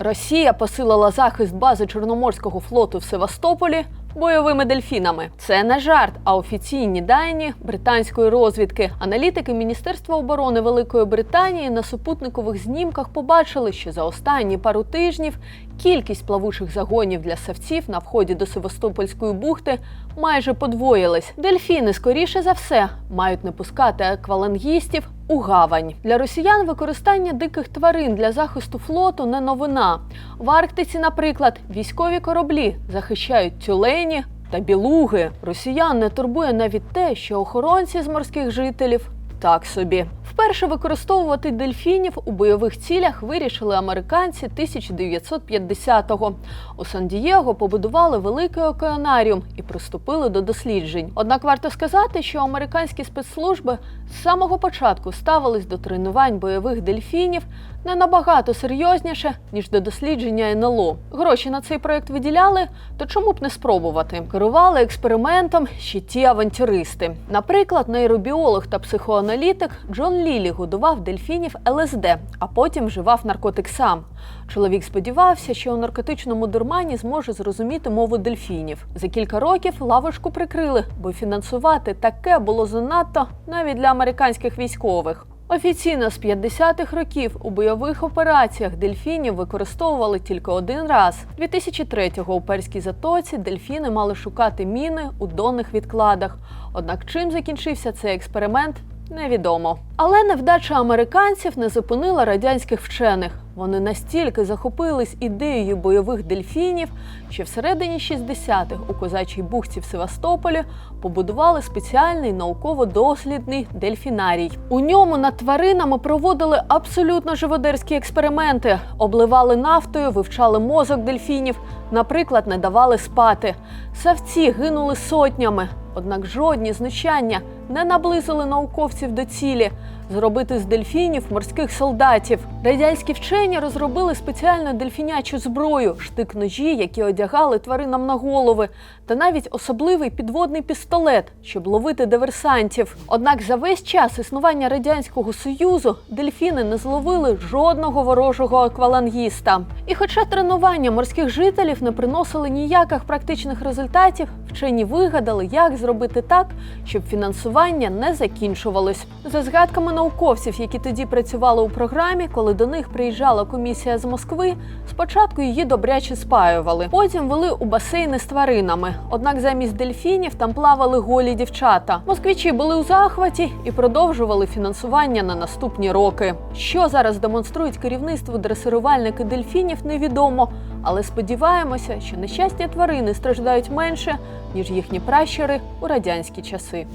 Росія посилила захист бази Чорноморського флоту в Севастополі бойовими дельфінами. Це не жарт, а офіційні дані британської розвідки. Аналітики Міністерства оборони Великої Британії на супутникових знімках побачили, що за останні пару тижнів кількість плавучих загонів для савців на вході до Севастопольської бухти майже подвоїлась. Дельфіни, скоріше за все, мають не пускати аквалангістів у гавань. Для росіян використання диких тварин для захисту флоту не новина. В Арктиці, наприклад, військові кораблі захищають тюлені та білуги. Росіян не турбує навіть те, що охоронці з морських жителів так собі. Вперше використовувати дельфінів у бойових цілях вирішили американці 1950-го. У Сан-Дієго побудували великий океанаріум і приступили до досліджень. Однак варто сказати, що американські спецслужби з самого початку ставились до тренувань бойових дельфінів не набагато серйозніше ніж до дослідження НЛО. Гроші на цей проект виділяли, то чому б не спробувати? Керували експериментом ще ті авантюристи. Наприклад, нейробіолог та психоаналітик Джон Лілі годував дельфінів ЛСД, а потім вживав наркотик сам. Чоловік сподівався, що у наркотичному дурмані зможе зрозуміти мову дельфінів. За кілька років лавочку прикрили, бо фінансувати таке було занадто навіть для американських військових. Офіційно з 50-х років у бойових операціях дельфінів використовували тільки один раз. 2003-го у Перській затоці дельфіни мали шукати міни у донних відкладах. Однак чим закінчився цей експеримент, невідомо. Але невдача американців не зупинила радянських вчених. Вони настільки захопились ідеєю бойових дельфінів, що всередині 60-х у козачій бухті в Севастополі побудували спеціальний науково-дослідний дельфінарій. У ньому над тваринами проводили абсолютно живодерські експерименти, обливали нафтою, вивчали мозок дельфінів, наприклад, не давали спати. Савці гинули сотнями, однак жодні знущання не наблизили науковців до цілі зробити з дельфінів морських солдатів. Радянські вчені розробили спеціальну дельфінячу зброю, штик-ножі, які одягали тваринам на голови, та навіть особливий підводний пістолет, щоб ловити диверсантів. Однак за весь час існування радянського союзу дельфіни не зловили жодного ворожого аквалангіста. І хоча тренування морських жителів не приносили ніяких практичних результатів, вчені вигадали, як зробити так, щоб фінансування не закінчувалось. За згадками науковців, які тоді працювали у програмі, коли до них приїжджала комісія з Москви, спочатку її добряче спаювали. Потім вели у басейни з тваринами. Однак замість дельфінів там плавали голі дівчата. Москвичі були у захваті і продовжували фінансування на наступні роки. Що зараз демонструють керівництво дресирувальники дельфінів, невідомо. Але сподіваємося, що нещасні тварини страждають менше ніж їхні пращури у радянські часи.